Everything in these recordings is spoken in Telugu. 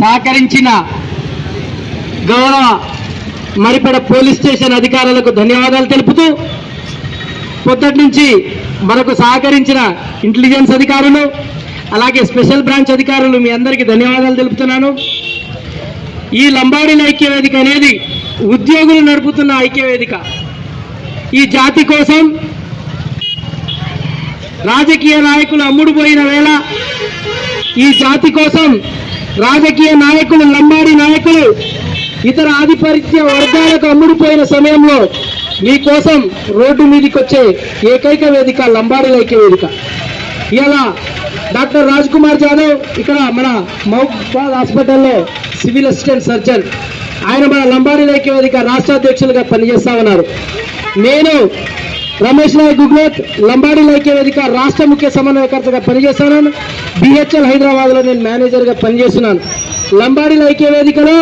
సహకరించిన గౌరవ మరిపడ పోలీస్ స్టేషన్ అధికారులకు ధన్యవాదాలు తెలుపుతూ పొద్దుటి నుంచి మనకు సహకరించిన ఇంటెలిజెన్స్ అధికారులు అలాగే స్పెషల్ బ్రాంచ్ అధికారులు మీ అందరికీ ధన్యవాదాలు తెలుపుతున్నాను. ఈ లంబాడీల ఐక్యవేదిక అనేది ఉద్యోగులు నడుపుతున్న ఐక్యవేదిక. ఈ జాతి కోసం రాజకీయ నాయకులు అమ్ముడుపోయిన వేళ ఈ జాతి కోసం రాజకీయ నాయకులు లంబాడి నాయకులు ఇతర ఆధిపత్య వర్గాలకు అమ్ముడిపోయిన సమయంలో మీకోసం రోడ్డు మీదకి వచ్చే ఏకైక వేదిక లంబాడి ఐక్య వేదిక. ఇలా డాక్టర్ రాజ్ కుమార్ జాదవ్ ఇక్కడ మన మౌబాద్ హాస్పిటల్లో సివిల్ అసిస్టెంట్ సర్జన్. ఆయన మన లంబాడి ఐక్య వేదిక రాష్ట్ర అధ్యక్షులుగా పనిచేస్తా ఉన్నారు. నేను రమేష్ నాయక్ గుగ్లోత్ లంబాడి లైక్య వేదిక రాష్ట్ర ముఖ్య సమన్వయకర్తగా పనిచేస్తున్నాను. బిహెచ్ఎల్ హైదరాబాద్లో నేను మేనేజర్గా పనిచేస్తున్నాను. లంబాడి లైక్య వేదికలో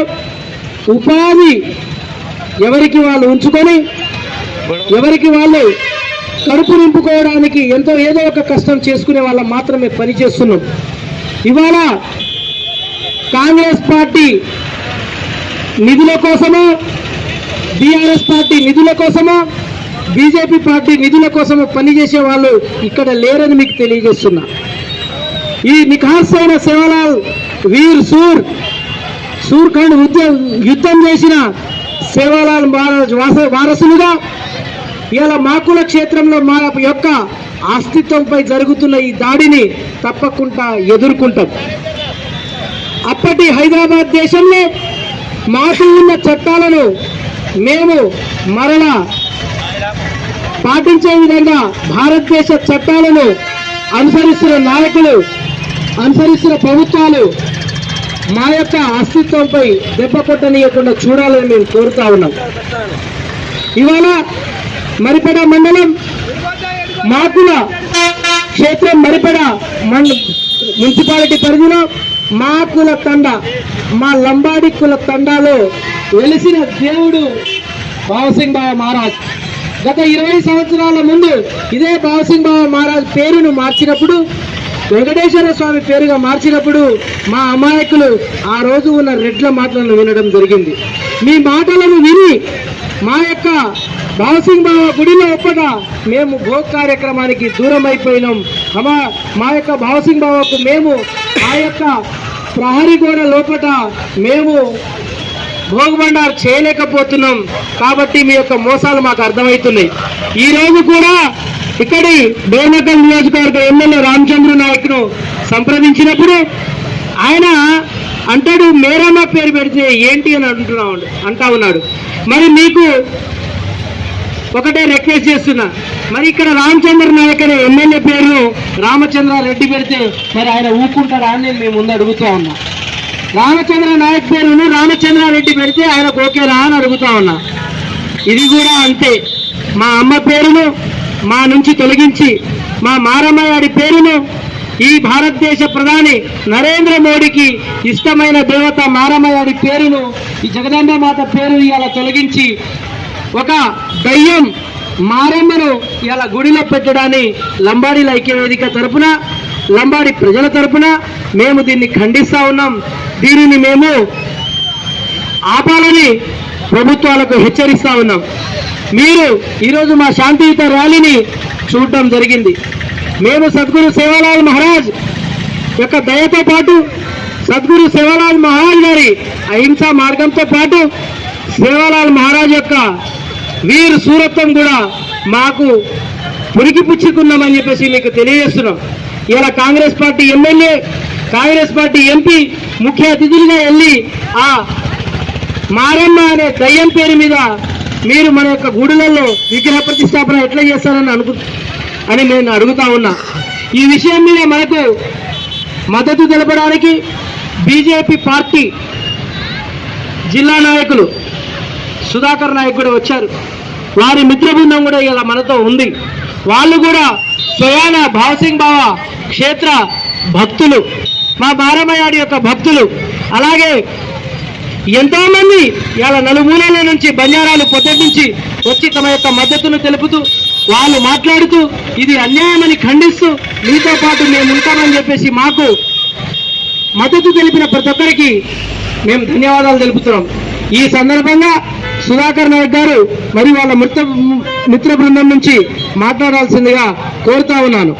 ఉపాధి ఎవరికి వాళ్ళు ఉంచుకొని ఎవరికి వాళ్ళు కడుపు నింపుకోవడానికి ఎంతో ఏదో ఒక కష్టం చేసుకునే వాళ్ళం మాత్రమే పని చేస్తున్నాం ఇవాళ కాంగ్రెస్ పార్టీ నిధుల కోసమో బీఆర్ఎస్ పార్టీ నిధుల కోసమో బీజేపీ పార్టీ నిధుల కోసం పనిచేసే వాళ్ళు ఇక్కడ లేరని మీకు తెలియజేస్తున్నా. ఈ నిఖార్సైన సేవలాల్ వీర్ సూర్ సూర్ఖండ్ ఉద్య యుద్ధం చేసిన సేవాలాల్ మహారాజ్ వాస- వారసులుగా ఇలా మాకుల క్షేత్రంలో మా యొక్క అస్తిత్వంపై జరుగుతున్న ఈ దాడిని తప్పకుండా ఎదుర్కొంటాం. అప్పటి హైదరాబాద్ దేశంలో మాకు ఉన్న చట్టాలను మేము మరలా పాటించే విధంగా భారతదేశ చట్టాలను అనుసరిస్తున్న నాయకులు అనుసరిస్తున్న ప్రభుత్వాలు మా యొక్క అస్తిత్వంపై దెబ్బ కొట్టనీయకుండా చూడాలని మేము కోరుతా ఉన్నాం. ఇవాళ మరిపెడ మండలం మాకుల క్షేత్రం మరిపెడ మండ మున్సిపాలిటీ పరిధిలో మా కుల తండ మా లంబాడి కుల తండాలో వెలిసిన దేవుడు భావసింగ్ బాబా మహారాజ్. గత ఇరవై సంవత్సరాల ముందు ఇదే భావసింగ్ మహారాజ్ పేరును మార్చినప్పుడు వెంకటేశ్వర స్వామి పేరుగా మార్చినప్పుడు మా అమాయకులు ఆ రోజు ఉన్న రెడ్ల మాటలను వినడం జరిగింది. మీ మాటలను విని మా యొక్క భావసింగ్ బాబా గుడిలో ఒప్పట మేము భోగ్ కార్యక్రమానికి దూరం అయిపోయినాం అమా మా యొక్క భావసింగ్ బాబాకు మేము ఆ యొక్క ప్రహరీ గోడ లోపట మేము భోగబండార్ చేయలేకపోతున్నాం కాబట్టి మీ యొక్క మోసాలు మాకు అర్థమవుతున్నాయి. ఈ రోజు కూడా ఇక్కడి బేనకల్ నియోజకవర్గ ఎమ్మెల్యే రామచంద్ర నాయక్ను సంప్రదించినప్పుడు ఆయన అంటాడు మేరమ్మ పేరు పెడితే ఏంటి అని అంటున్నా అంటా ఉన్నాడు. మరి మీకు ఒకటే రిక్వెస్ట్ చేస్తున్నా. మరి ఇక్కడ రామచంద్ర నాయక్ అనే ఎమ్మెల్యే పేరును రామచంద్రారెడ్డి పెడితే మరి ఆయన ఊపుకుంటాడా అని నేను మీ ముందు అడుగుతూ ఉన్నా. రామచంద్ర నాయక్ పేరు రెడ్డి పెడితే ఆయన ఓకేనా అని అడుగుతా ఉన్నా. ఇది కూడా అంతే. మా అమ్మ పేరును మా నుంచి తొలగించి మా మారమ్మగారి పేరును ఈ భారతదేశ ప్రధాని నరేంద్ర మోడీకి ఇష్టమైన దేవత మారమ్మగారి పేరును ఈ జగదాంబ మాత పేరును ఇలా తొలగించి ఒక దయ్యం మారమ్మను ఇలా గుడిలో పెట్టడాన్ని లంబాడీల ఐక్యవేదిక తరపున లంబాడి ప్రజల తరపున మేము దీన్ని ఖండిస్తా ఉన్నాం. దీనిని మేము ఆపాలని ప్రభుత్వాలకు హెచ్చరిస్తా ఉన్నాం. మీరు ఈరోజు మా శాంతియుత ర్యాలీని చూడటం జరిగింది. మేము సద్గురు సేవాలాల్ మహారాజ్ యొక్క దయతో పాటు సద్గురు సేవాలాల్ మహారాజ్ గారి అహింసా మార్గంతో పాటు సేవాలాల్ మహారాజ్ యొక్క వీర్ సూరత్వం కూడా మాకు పురికి పుచ్చుకున్నామని చెప్పేసి మీకు తెలియజేస్తున్నాం. ఇలా Congress party MLA Congress party MP ముఖ్య అతిథులుగా వెళ్ళి ఆ మారమ్మ అనే దయ్యం పేరు మీద మీరు మన యొక్క గుడులలో విగ్రహ ప్రతిష్టాపన ఎట్లా చేస్తారని అనుకు అని నేను అడుగుతా ఉన్నా. ఈ విషయం మీద మనకు మద్దతు తెలపడానికి బీజేపీ పార్టీ జిల్లా నాయకులు సుధాకర్ నాయక్ కూడా వచ్చారు. వారి మిత్ర బృందం కూడా ఇలా మనతో ఉంది. వాళ్ళు కూడా స్వయాన భావసింగ్ బావ క్షేత్ర భక్తులు. మా బారమయాడి యొక్క భక్తులు. అలాగే ఎంతో మంది ఇలా నలుమూలల నుంచి బంజారాలు పొద్దు నుంచి వచ్చి తమ యొక్క మద్దతును తెలుపుతూ వాళ్ళు మాట్లాడుతూ ఇది అన్యాయమని ఖండిస్తూ మీతో పాటు మేము ఉంటామని చెప్పేసి మాకు మద్దతు తెలిపిన ప్రతి ఒక్కరికి మేము ధన్యవాదాలు తెలుపుతున్నాం. ఈ సందర్భంగా సుధాకర్ నాయక్ గారు మరియు వాళ్ళ మిత్ర మిత్ర బృందం నుంచి మాట్లాడాల్సిందిగా కోరుతా ఉన్నాను.